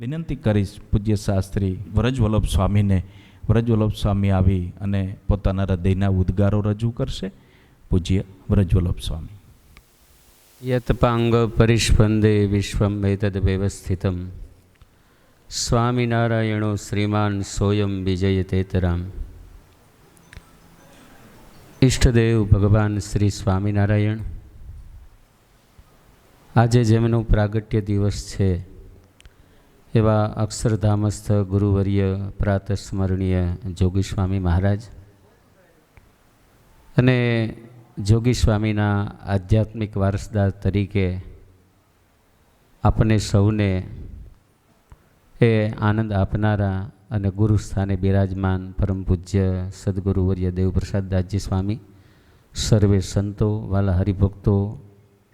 વિનંતી કરીશ પૂજ્ય શાસ્ત્રી વ્રજવલ્લભ સ્વામીને, વ્રજવલ્લભ સ્વામી આવી અને પોતાના હૃદયના ઉદ્ગારો રજૂ કરશે. પૂજ્ય વ્રજવલ્લભ સ્વામી. યતપાંગ પરિષ્પંદે વિશ્વમ એતદ વ્યવસ્થિતમ. સ્વામિનારાયણો શ્રીમાન સોયમ વિજય તેતરામ ઈષ્ટદેવ ભગવાન શ્રી સ્વામિનારાયણ. આજે જેમનો પ્રાગટ્ય દિવસ છે એવા અક્ષરધામસ્થ ગુરુવર્ય પ્રાત સ્મરણીય જોગી સ્વામી મહારાજ અને જોગી સ્વામીના આધ્યાત્મિક વારસદાર તરીકે આપણને સૌને એ આનંદ આપનારા અને ગુરુ સ્થાને બિરાજમાન પરમ પૂજ્ય સદગુરુવર્ય દેવપ્રસાદ દાસજી સ્વામી, સર્વે સંતો વાલા હરિભક્તો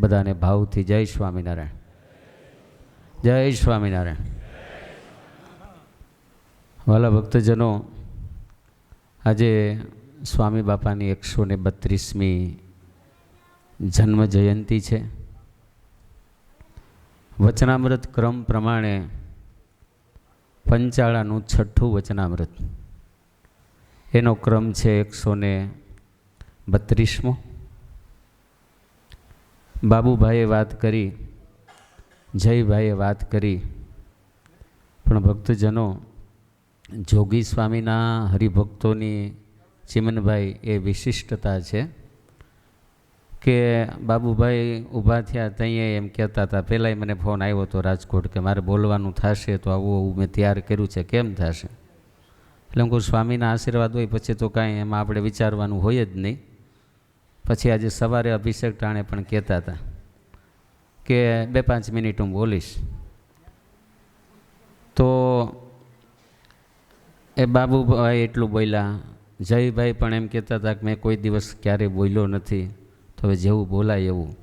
બધાને ભાવથી જય સ્વામિનારાયણ. જય સ્વામિનારાયણ. વાલા ભક્તજનો, આજે સ્વામી બાપાની એકસો ને બત્રીસમી જન્મ જયંતિ છે. વચનામૃત ક્રમ પ્રમાણે પંચાળાનું છઠ્ઠું વચનામૃત. એનો ક્રમ છે એકસો ને બત્રીસમો. બાબુભાઈએ વાત કરી, જયભાઈએ વાત કરી. પણ ભક્તજનો જોગી સ્વામીના હરિભક્તોની ચિમનભાઈ એ વિશિષ્ટતા છે કે બાબુભાઈ ઊભા થયા ત્યાં એમ કહેતા હતા, પહેલાંય મને ફોન આવ્યો હતો રાજકોટ કે મારે બોલવાનું થશે તો આવું મેં તૈયાર કર્યું છે, કેમ થશે? એટલે હું સ્વામીના આશીર્વાદ હોય પછી તો કાંઈ એમાં આપણે વિચારવાનું હોય જ નહીં. પછી આજે સવારે અભિષેક ટાણે પણ કહેતા હતા કે, બે પાંચ મિનિટ હું બોલીશ તો એ બાબુભાઈ એટલું બોલ્યા. જયભાઈ પણ એમ કહેતા હતા કે મેં કોઈ દિવસ ક્યારેય બોલ્યો નથી. તો હવે જેવું બોલાય એવું.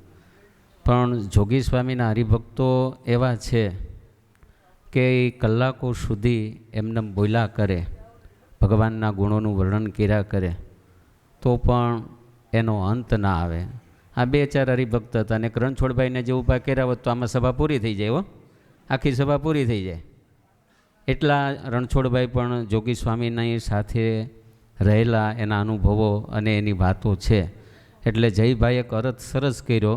પણ જોગી સ્વામીના હરિભક્તો એવા છે કે એ કલાકો સુધી એમને બોલ્યા કરે. ભગવાનના ગુણોનું વર્ણન કર્યા કરે. તો પણ એનો અંત ના આવે. આ બે ચાર હરિભક્ત હતા અને રણછોડભાઈને જે ઊભા કર્યા હોત તો આમાં સભા પૂરી થઈ જાય હો. આખી સભા પૂરી થઈ જાય. એટલા રણછોડભાઈ પણ જોગી સ્વામીની સાથે રહેલા એના અનુભવો અને એની વાતો છે. એટલે જયભાઈએ એક અર્થ સરસ કર્યો.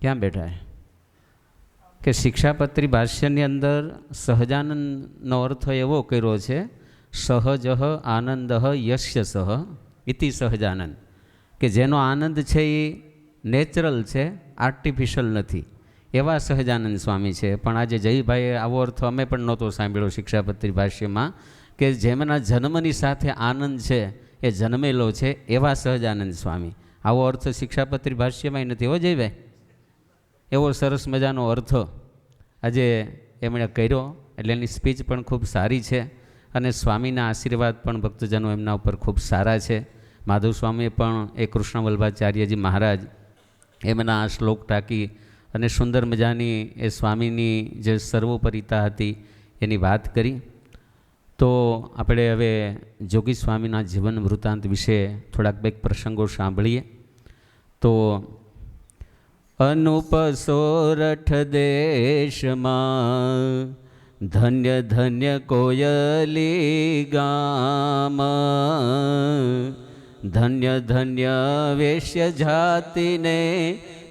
ક્યાં બેઠા કે શિક્ષાપત્રી ભાષ્યની અંદર સહજાનંદનો અર્થ એવો કર્યો છે, સહજ આનંદ યશ્ય સહ ઇતિ સહજાનંદ. કે જેનો આનંદ છે એ નેચરલ છે આર્ટિફિશિયલ નથી. એવા સહજાનંદ સ્વામી છે. પણ આજે જયભાઈએ આવો અર્થ અમે પણ નહોતો સાંભળ્યો શિક્ષાપત્રી ભાષ્યમાં કે જેમના જન્મની સાથે આનંદ છે, એ જન્મેલો છે એવા સહજાનંદ સ્વામી. આવો અર્થ શિક્ષાપત્રી ભાષ્યમાં નથી હો જયભાઈ? એવો સરસ મજાનો અર્થ આજે એમણે કર્યો. એટલે એની સ્પીચ પણ ખૂબ સારી છે અને સ્વામીના આશીર્વાદ પણ ભક્તજનો એમના ઉપર ખૂબ સારા છે. માધવ સ્વામીએ પણ એ કૃષ્ણ વલ્ભાચાર્યજી મહારાજ એમના આ શ્લોક ટાંકી અને સુંદર મજાની એ સ્વામીની જે સર્વોપરિતા હતી એની વાત કરી. તો આપણે હવે જોગી સ્વામીના જીવન વૃત્તાંત વિશે થોડાક બેક પ્રસંગો સાંભળીએ. તો અનુપ સોરઠ દેશમાં ધન્ય ધન્ય કોયલી ગામ, ધન્ય ધન્ય વેશ્ય જાતિને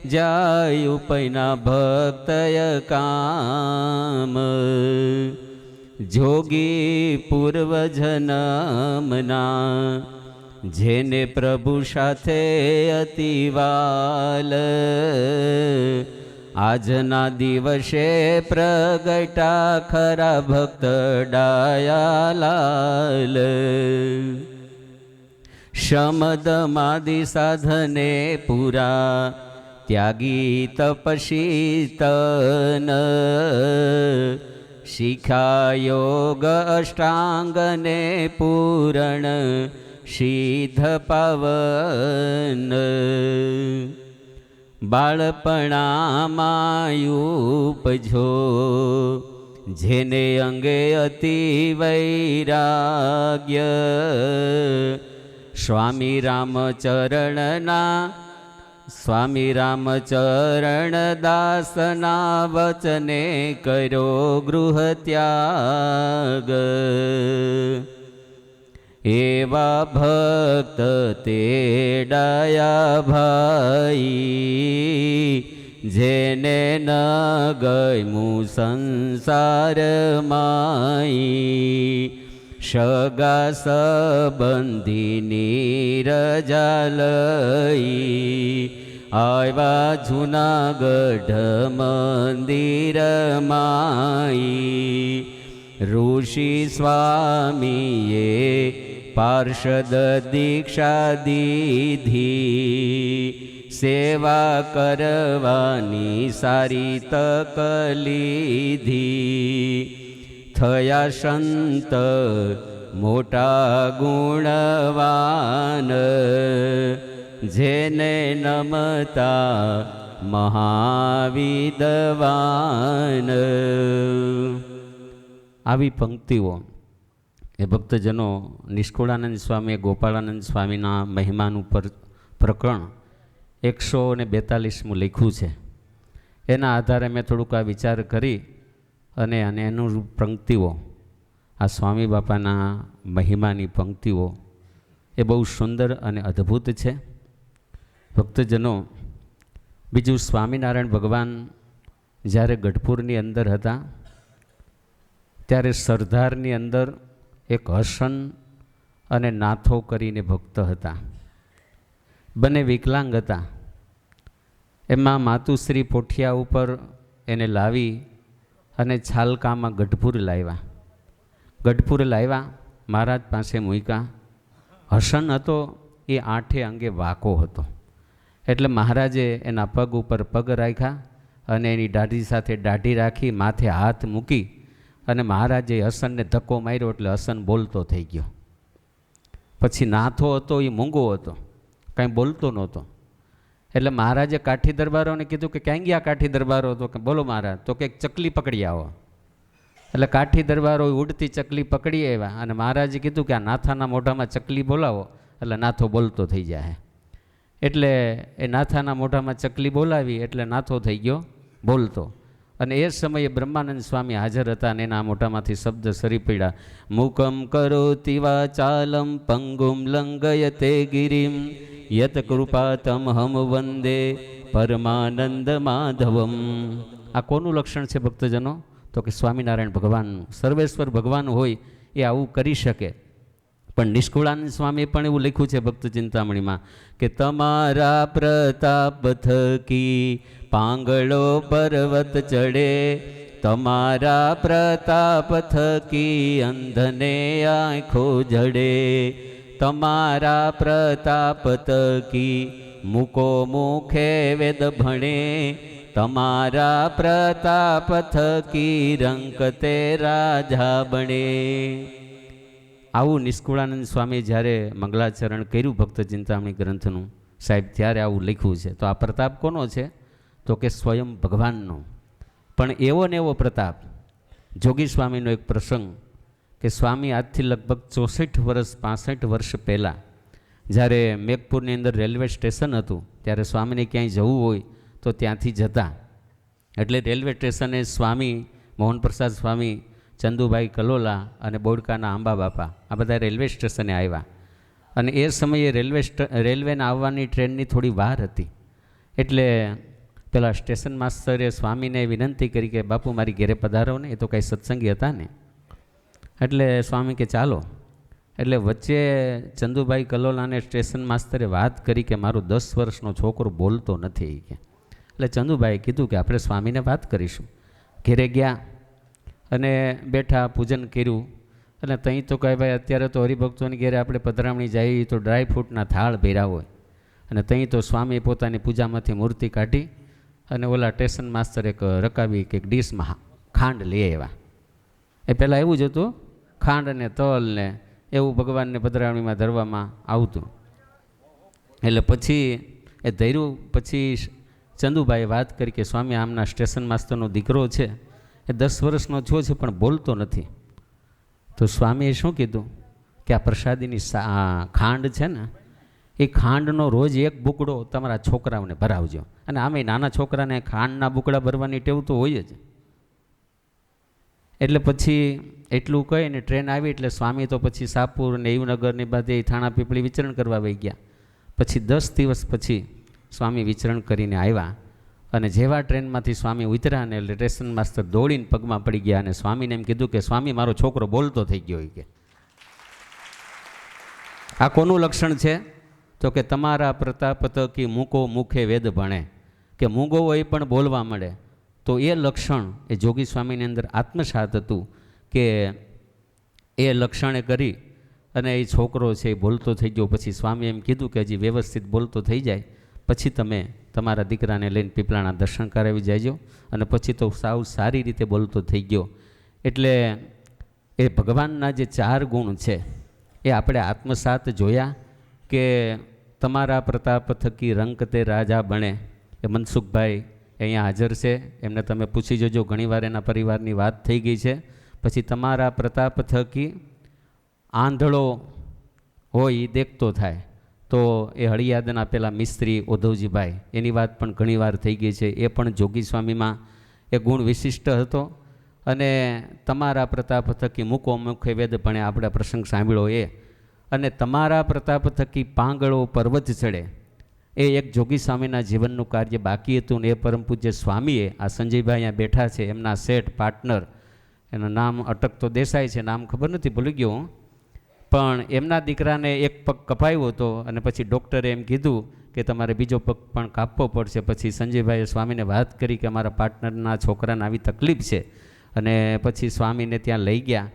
જાય ઉપૈના ભક્તય કામ. જોગી પૂર્વજનમના, જેને પ્રભુ સાથે અતિવાલ. આજના દિવસે પ્રગટા ખરા ભક્ત ડાયાલાલ. શમદમાદિ સાધને પૂરા ત્યાગી તપસી તન શિખાયોગ અષ્ટાંગને પૂરણ સિદ્ધ પવન બાળપણામાયુપજો જેને અંગે અતિ વૈરાગ્ય સ્વામી રામચરણના સ્વામી રામચરણ દાસના વચને કર્યો ગૃહ ત્યાગ એવા ભક્ત તે ડાયા ભાઈ જેને ન ગયમું સંસાર માઈ. સગા સંબંધીની રજા લઈ આવ્યા જૂનાગઢ મંદિર માઈ. ઋષિ સ્વામીએ પાર્ષદ દીક્ષા દીધી. સેવા કરવાની સારી તક લીધી. થયા સંત મોટા ગુણવાન. જેને નમતા મહાવિદવાન. આવી પંક્તિઓ. એ ભક્તજનો નિષ્કુળાનંદ સ્વામીએ ગોપાળાનંદ સ્વામીના મહિમાનું ઉપર પ્રકરણ એકસો ને બેતાલીસમું લખ્યું છે. એના આધારે મેં થોડુંક આ વિચાર કરી અને અને અનુરૂપ પંક્તિઓ, આ સ્વામી બાપાના મહિમાની પંક્તિઓ, એ બહુ સુંદર અને અદ્ભુત છે. ભક્તજનો, બીજું સ્વામિનારાયણ ભગવાન જ્યારે ગઢપુરની અંદર હતા, ત્યારે સરદારની અંદર એક હસન અને નાથો કરીને ભક્ત હતા. બંને વિકલાંગ હતા. એમાં માતુશ્રી પોઠિયા ઉપર એને લાવી અને છાલકામાં ગઢપુર લાવ્યા. ગઢપુર લાવ્યા, મહારાજ પાસે મૂક્યા. હસન હતો, એ આઠે અંગે વાકો હતો. એટલે મહારાજે એના પગ ઉપર પગ રાખ્યા અને એની દાઢી સાથે દાઢી રાખી, માથે હાથ મૂકી અને મહારાજે હસનને ધક્કો માર્યો એટલે હસન બોલતો થઈ ગયો. પછી નાથો હતો એ મૂંગો હતો, કાંઈ બોલતો નહોતો. એટલે મહારાજે કાઠી દરબારોને કીધું કે ક્યાં ગયા કાઠી દરબારો? તો કે બોલો મહારાજ, તો કે ચકલી પકડી આવો. એટલે કાઠી દરબારો ઉડતી ચકલી પકડી આવ્યા અને મહારાજે કીધું કે આ નાથાના મોઢામાં ચકલી બોલાવો. એટલે નાથો બોલતો થઈ જાય. એટલે એ નાથાના મોઢામાં ચકલી બોલાવી એટલે નાથો થઈ ગયો, બોલતો. અને એ સમયે બ્રહ્માનંદ સ્વામી હાજર હતા અને એના મોઢામાંથી શબ્દ સરી પડ્યા. મુકમ કરો તિવા ચાલમ પંગુમ લંગયતે ગિરિમ, યત કૃપા તમ હમ વંદે પરમાનંદ માધવમ. આ કોનું લક્ષણ છે ભક્તજનો? તો કે સ્વામિનારાયણ ભગવાનનું. સર્વેશ્વર ભગવાન હોય એ આવું કરી શકે. પણ નિષ્કુળાનંદ સ્વામીએ પણ એવું લખ્યું છે ભક્ત ચિંતામણીમાં કે તમારા પ્રતાપ થકી પાંગળો પર્વત ચડે, તમારા પ્રતાપ થકી અંધને આંખો જડે, તમારા પ્રતાપ થકી મૂકો મુખે વેદ ભણે, તમારા પ્રતાપ થકી રંગ તે રાજા બને આવું નિષ્કુળાનંદ સ્વામી જ્યારે મંગલાચરણ કર્યું ભક્ત ચિંતામણી ગ્રંથનું, સાહેબ, ત્યારે આવું લખ્યું છે. તો આ પ્રતાપ કોનો છે? તો કે સ્વયં ભગવાનનો. પણ એવો ને એવો પ્રતાપ. જોગી સ્વામીનો એક પ્રસંગ કે સ્વામી આજથી લગભગ ચોસઠ વર્ષ, પાસઠ વર્ષ પહેલાં જ્યારે મેઘપુરની અંદર રેલવે સ્ટેશન હતું, ત્યારે સ્વામીને ક્યાંય જવું હોય તો ત્યાંથી જતા. એટલે રેલવે સ્ટેશને સ્વામી, મોહનપ્રસાદ સ્વામી ચંદુભાઈ કલોલા અને બોડકાના આંબા બાપા, આ બધા રેલવે સ્ટેશને આવ્યા. અને એ સમયે રેલવે રેલવેને આવવાની ટ્રેનની થોડી વાર હતી. એટલે પેલા સ્ટેશન માસ્તરે સ્વામીને વિનંતી કરી કે, બાપુ, મારી ઘેરે પધારો ને, એ તો કાંઈ સત્સંગી હતા ને. એટલે સ્વામી કે, ચાલો. એટલે વચ્ચે ચંદુભાઈ કલોલાને સ્ટેશન માસ્તરે વાત કરી કે, મારો દસ વર્ષનો છોકરો બોલતો નથી. કે, એટલે ચંદુભાઈએ કીધું કે, આપણે સ્વામીને વાત કરીશું. ઘેરે ગયા. અને બેઠા પૂજન કર્યું. અને ત્યાં તો કહે ભાઈ અત્યારે તો હરિભક્તોની ઘેરે આપણે પધરામણી જઈએ તો ડ્રાય ફ્રૂટના થાળ ભેરા હોય. અને ત્યાં તો સ્વામીએ પોતાની પૂજામાંથી મૂર્તિ કાઢી અને ઓલા ટેશન માસ્તર એક રકાવી કે ડીશમાં ખાંડ લઈ આવ્યા. એ પહેલાં એવું જ હતું, ખાંડ અને તલ ને એવું ભગવાનને પધરાવણીમાં ધરવામાં આવતું. એટલે પછી એ ધૈર્યું, પછી ચંદુભાઈએ વાત કરી કે સ્વામી આમના સ્ટેશન માસ્તરનો દીકરો છે. એ દસ વર્ષનો થયો છે, પણ બોલતો નથી. તો સ્વામીએ શું કીધું? કે આ પ્રસાદીની ખાંડ છે ને, એ ખાંડનો રોજ એક બુકડો તમારા છોકરાઓને ભરાવજો. અને આમે નાના છોકરાને ખાંડના બુકડા ભરવાની ટેવ તો હોય જ. એટલે પછી એટલું કહીને ટ્રેન આવી, એટલે સ્વામી તો પછી સાપુર ને યુવનગરની બાદ એ થાણા પીપળી વિચરણ કરવા વહી ગયા. પછી દસ દિવસ પછી સ્વામી વિચરણ કરીને આવ્યા. અને જેવા ટ્રેનમાંથી સ્વામી ઉતર્યા ને એટલે સ્ટેશન માસ્તર દોડીને પગમાં પડી ગયા અને સ્વામીને એમ કીધું કે, સ્વામી, મારો છોકરો બોલતો થઈ ગયો કે. આ કોનું લક્ષણ છે? તો કે તમારા પ્રતાપ કી મૂકો મુખે વેદ ભણે. કે મૂગો હોય પણ બોલવા મળે. તો એ લક્ષણ એ જોગી સ્વામીની અંદર આત્મસાત હતું કે એ લક્ષણે કરી અને એ છોકરો છે એ બોલતો થઈ ગયો. પછી સ્વામી એમ કીધું કે હજી વ્યવસ્થિત બોલતો થઈ જાય. પછી તમે તમારા દીકરાને લઈને પીપળાના દર્શન કરાવી જાયજો અને પછી તો સાવ સારી રીતે બોલતો થઈ ગયો. એટલે એ ભગવાનના જે ચાર ગુણ છે, એ આપણે આત્મસાત જોયા કે તમારા પ્રતાપ થકી રંક તે રાજા બને એ મનસુખભાઈ અહીંયા હાજર છે. એમને તમે પૂછી જોજો, ઘણીવાર એના પરિવારની વાત થઈ ગઈ છે. પછી તમારા પ્રતાપ થકી આંધળો હોય એ દેખતો થાય. તો એ હળિયાદના પેલા મિસ્ત્રી ઉદ્ધવજીભાઈ, એની વાત પણ ઘણીવાર થઈ ગઈ છે. એ પણ જોગી સ્વામીમાં એ ગુણ વિશિષ્ટ હતો. અને તમારા પ્રતાપ થકી મૂકો મુખે વેદ ભણે આપણે પ્રસંગ સાંભળ્યો એ. અને તમારા પ્રતાપ થકી પાંગળો પર્વત ચડે. એ એક જોગી સ્વામીના જીવનનું કાર્ય બાકી હતું ને એ પરમ પૂજ્ય સ્વામીએ, આ સંજયભાઈ અહીંયા બેઠા છે, એમના શેઠ, પાર્ટનર, એનું નામ અટક તો દેસાઈ છે, નામ ખબર નથી, ભૂલી ગયો હું. પણ એમના દીકરાને એક પગ કપાયો હતો અને પછી ડૉક્ટરે એમ કીધું કે તમારે બીજો પગ પણ કાપવો પડશે. પછી સંજયભાઈએ સ્વામીને વાત કરી કે અમારા પાર્ટનરના છોકરાને આવી તકલીફ છે. અને પછી સ્વામીને ત્યાં લઈ ગયા.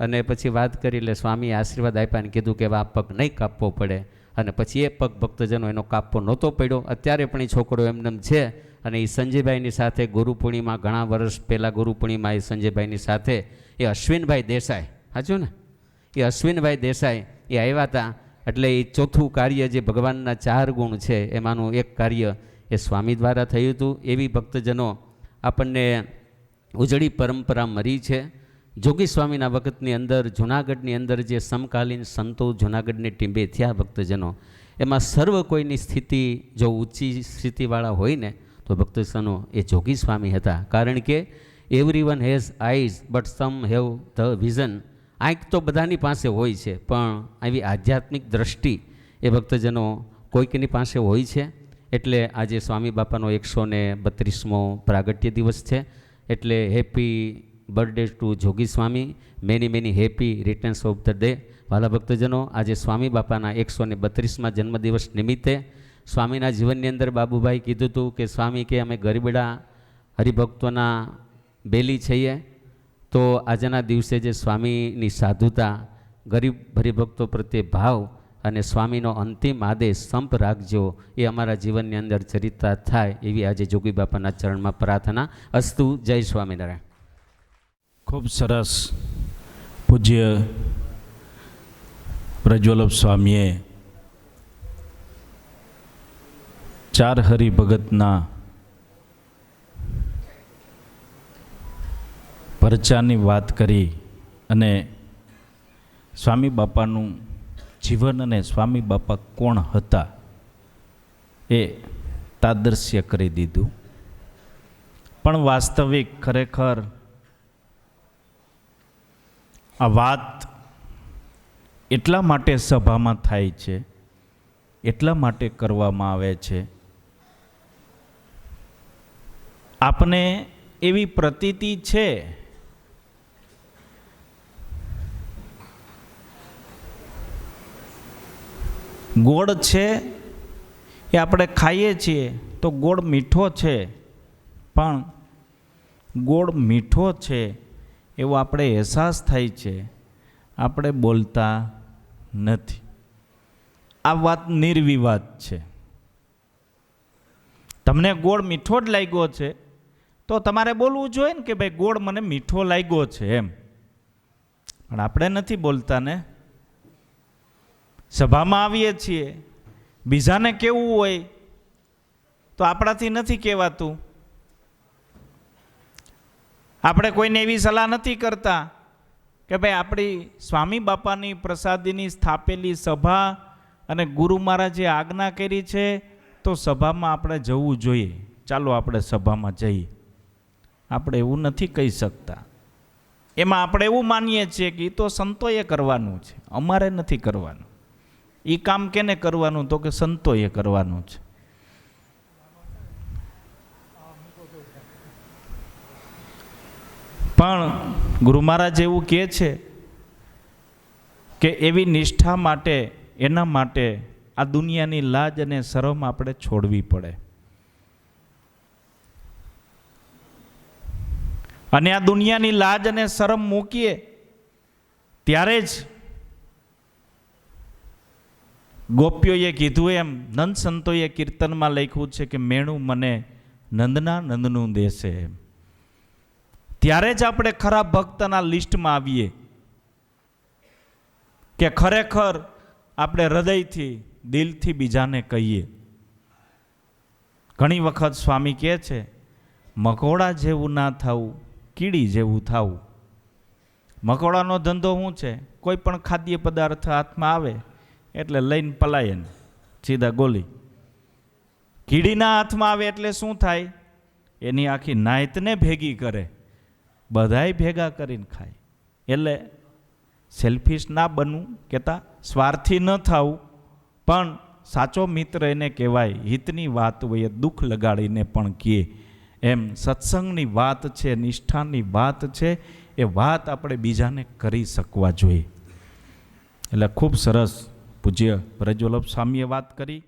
અને પછી વાત કરી એટલે સ્વામીએ આશીર્વાદ આપ્યા અને કીધું કે આ પગ નહીં કાપવો પડે. અને પછી એ પગ ભક્તજનો એનો કાપવો નહોતો પડ્યો. અત્યારે પણ એ છોકરો એમનેમ છે અને એ સંજયભાઈની સાથે ગુરુ પૂર્ણિમા ઘણા વર્ષ પહેલાં ગુરુ પૂર્ણિમા એ સંજયભાઈની સાથે એ અશ્વિનભાઈ દેસાઈ. સાચું ને? એ અશ્વિનભાઈ દેસાઈ એ આવ્યા હતા. એટલે એ ચોથું કાર્ય જે ભગવાનના ચાર ગુણ છે, એમાંનું એક કાર્ય એ સ્વામી દ્વારા થયું હતું. એવી ભક્તજનો આપણને ઉજળી પરંપરા મરી છે. જોગી સ્વામીના વખતની અંદર, જુનાગઢની અંદર જે સમકાલીન સંતો જુનાગઢની ટીંબે થયા ભક્તજનો, એમાં સર્વ કોઈની સ્થિતિ જો ઊંચી સ્થિતિવાળા હોય ને, તો ભક્તજનો એ જોગી સ્વામી હતા. કારણ કે everyone has eyes but some have the vision આંખ તો બધાની પાસે હોય છે, પણ આવી આધ્યાત્મિક દ્રષ્ટિ એ ભક્તજનો કોઈકની પાસે હોય છે. એટલે આજે સ્વામી બાપાનો એકસો ને બત્રીસમો પ્રાગટ્ય દિવસ છે. એટલે happy birthday to Jogi Swami. Many many happy returns of the day. વાલા ભક્તજનો, આજે સ્વામી બાપાના એકસો ને બત્રીસમાં જન્મદિવસ નિમિત્તે સ્વામીના જીવનની અંદર બાબુભાઈ કીધું હતું કે, સ્વામી, કે અમે ગરીબડા હરિભક્તોના બેલી છીએ તો આજના દિવસે જે સ્વામીની સાધુતા, ગરીબ હરિભક્તો પ્રત્યે ભાવ અને સ્વામીનો અંતિમ આદેશ સંપ રાખજો, એ અમારા જીવનની અંદર ચરિતાર્થ થાય એવી આજે જોગી બાપાના ચરણમાં પ્રાર્થના અસ્તુ જય સ્વામિનારાયણ. ખૂબ સરસ પૂજ્ય પ્રજ્વલ્લભ સ્વામીએ ચાર હરિભગતના પરચાની વાત કરી અને સ્વામી બાપાનું જીવન અને સ્વામી બાપા કોણ હતા એ તાદર્શ્ય કરી દીધું. પણ વાસ્તવિક ખરેખર આ વાત એટલા માટે સભામાં થાય છે, એટલા માટે કરવામાં આવે છે. આપને એવી પ્રતીતિ છે ગોળ છે એ આપણે ખાઈએ છીએ તો ગોળ મીઠો છે. પણ ગોળ મીઠો છે એવો આપણે અહેસાસ થાય છે. આપણે બોલતા નથી. આ વાત નિર્વિવાદ છે. તમને ગોળ મીઠો જ લાગ્યો છે, તો તમારે બોલવું જોઈએ ને કે ભાઈ ગોળ મને મીઠો લાગ્યો છે એમ. પણ આપણે નથી બોલતા ને. સભામાં આવીએ છીએ. બીજાને કેવું હોય? તો આપણાથી નથી કહેવાતું. આપણે કોઈને એવી સલાહ નથી કરતા કે ભાઈ, આપણી સ્વામી બાપાની પ્રસાદીની સ્થાપેલી સભા અને ગુરુ મહારાજે આજ્ઞા કરી છે, તો સભામાં આપણે જવું જોઈએ. ચાલો આપણે સભામાં જઈએ. આપણે એવું નથી કહી શકતા. એમાં આપણે એવું માનીએ છીએ કે એ તો સંતોએ કરવાનું છે. અમારે નથી કરવાનું. એ કામ કેને કરવાનું? તો કે સંતોએ કરવાનું છે. પણ ગુરુ મહારાજ એવું કહે છે કે એવી નિષ્ઠા માટે, એના માટે આ દુનિયાની લાજ અને શરમ આપણે છોડવી પડે. અને આ દુનિયાની લાજ અને શરમ મૂકીએ, ત્યારે જ ગોપ્યોએ કીધું એમ, નંદ સંતોએ કીર્તનમાં લખ્યું છે કે મેણું મને નંદના નંદનું દેશે. એમ ત્યારે જ આપણે ખરા ભક્તના લિસ્ટમાં આવીએ કે ખરેખર આપણે હૃદયથી, દિલથી બીજાને કહીએ. ઘણી વખત સ્વામી કહે છે, મકોડા જેવું ના થવું કીડી જેવું થવું મકોડાનો ધંધો શું છે? કોઈ પણ ખાદ્ય પદાર્થ હાથમાં આવે એટલે લઈને પલાયન સીધા ગોલી. કીડીના હાથમાં આવે એટલે શું થાય? એની આખી નાયતને ભેગી કરે. બધાય ભેગા કરીને ખાય. એટલે સેલ્ફિશ ના બનવું કહેતા સ્વાર્થી ન થવું. પણ સાચો મિત્ર એને કહેવાય, હિતની વાત હોય એ દુઃખ લગાડીને પણ કહે એમ સત્સંગની વાત છે, નિષ્ઠાની વાત છે, એ વાત આપણે બીજાને કરી શકવા જોઈએ. એટલે ખૂબ સરસ પૂજ્ય બ્રજવલ્લભ સ્વામીએ વાત કરી.